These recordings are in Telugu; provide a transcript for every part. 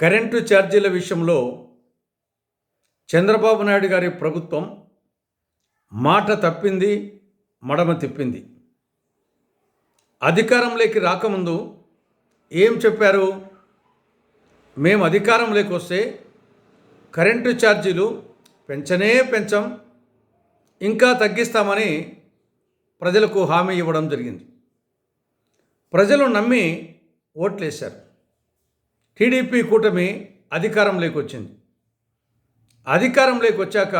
కరెంటు ఛార్జీల విషయంలో చంద్రబాబు నాయుడు గారి ప్రభుత్వం మాట తప్పింది మడమ తిప్పింది. అధికారంలోకి రాకముందు ఏం చెప్పారు? మేము అధికారంలోకి వస్తే కరెంటు ఛార్జీలు పెంచనే పెంచం ఇంకా తగ్గిస్తామని ప్రజలకు హామీ ఇవ్వడం జరిగింది. ప్రజలు నమ్మి ఓట్లేశారు. టీడీపీ కూటమి అధికారం వచ్చింది అధికారం లేకొచ్చాక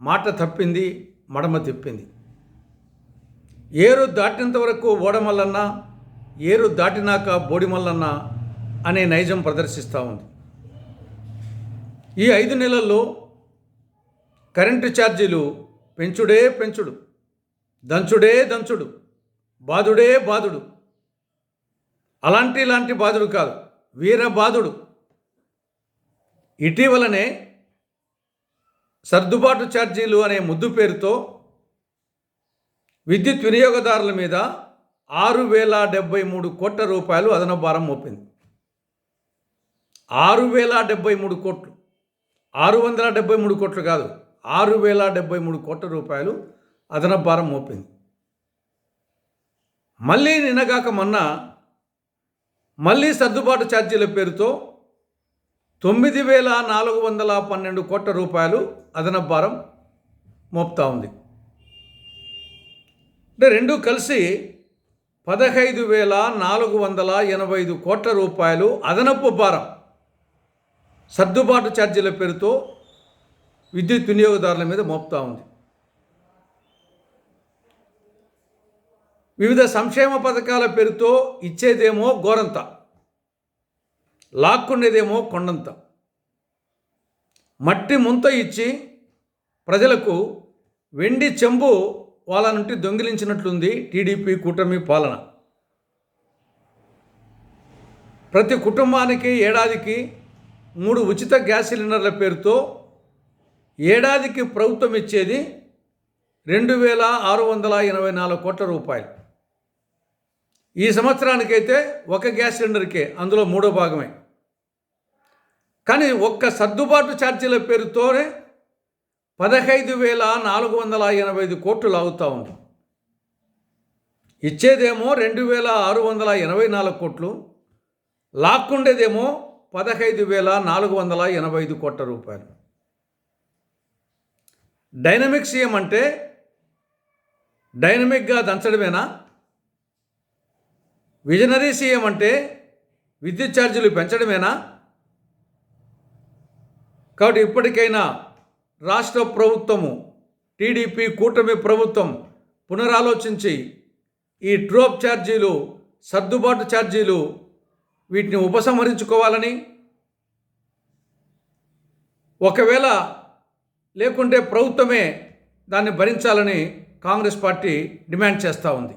మాట తప్పింది మడమ తిప్పింది. ఏరు దాటినంత వరకు ఓడమల్లన్న ఏరు దాటినాక బోడిమల్లన్న అనే నైజం ప్రదర్శిస్తూ ఉంది. ఈ ఐదు నెలల్లో కరెంటు ఛార్జీలు పెంచుడే పెంచుడు దంచుడే దంచుడు బాదుడే బాదుడు. అలాంటి ఇలాంటి బాధుడు కాదు. వీరబాదుడు ఇటీవలనే సర్దుబాటు ఛార్జీలు అనే ముద్దు పేరుతో విద్యుత్ వినియోగదారుల మీద ఆరు వేల డెబ్బై మూడు కోట్ల రూపాయలు అదన భారం మోపింది. ఆరు వేల డెబ్బై మూడు కోట్లు. ఆరు వందల డెబ్బై మూడు కోట్లు కాదు ఆరు వేల డెబ్బై మూడు కోట్ల రూపాయలు అదనపు భారం మోపింది. మళ్ళీ నిన్నగాక మొన్న మళ్ళీ సర్దుబాటు ఛార్జీల పేరుతో తొమ్మిది వేల నాలుగు వందల పన్నెండు కోట్ల రూపాయలు అదనపు భారం మోపుతా ఉంది. అంటే రెండు కలిసి పదహైదు వేల నాలుగు వందల ఎనభై ఐదు కోట్ల రూపాయలు అదనపు భారం సర్దుబాటు ఛార్జీల పేరుతో విద్యుత్ వినియోగదారుల మీద మోపుతా ఉంది. వివిధ సంక్షేమ పథకాల పేరుతో ఇచ్చేదేమో గోరంత. లాక్కుండేదేమో కొండంత. మట్టి ముంత ఇచ్చి ప్రజలకు వెండి చెంబు వాళ్ళ నుండి దొంగిలించినట్లుంది టీడీపీ కూటమి పాలన. ప్రతి కుటుంబానికి ఏడాదికి మూడు ఉచిత గ్యాస్ సిలిండర్ల పేరుతో ఏడాదికి ప్రభుత్వం ఇచ్చేది రెండు వేల ఆరు వందల ఎనభై నాలుగు కోట్ల రూపాయలు. ఈ సంవత్సరానికైతే ఒక గ్యాస్ సిలిండర్కే అందులో మూడో భాగమే. కానీ ఒక్క సర్దుబాటు ఛార్జీల పేరుతోనే పదహైదు వేల నాలుగు వందల ఎనభై ఐదు కోట్లు లాగుతూ ఉంది. ఇచ్చేదేమో రెండు వేల ఆరు వందల ఎనభై నాలుగు కోట్లు లాక్కుండేదేమో పదహైదు వేల నాలుగు వందల ఎనభై ఐదు కోట్ల రూపాయలు. డైనమిక్స్ ఏమంటే అంటే డైనమిక్గా దంచడమేనా? విజనరీ సీఎం అంటే విద్యుత్ ఛార్జీలు పెంచడమేనా? కాబట్టి ఇప్పటికైనా రాష్ట్ర ప్రభుత్వము టీడీపీ కూటమి ప్రభుత్వం పునరాలోచించి ఈ ట్రోప్ ఛార్జీలు సర్దుబాటు ఛార్జీలు వీటిని ఉపసంహరించుకోవాలని ఒకవేళ లేకుంటే ప్రభుత్వమే దాన్ని భరించాలని కాంగ్రెస్ పార్టీ డిమాండ్ చేస్తూ ఉంది.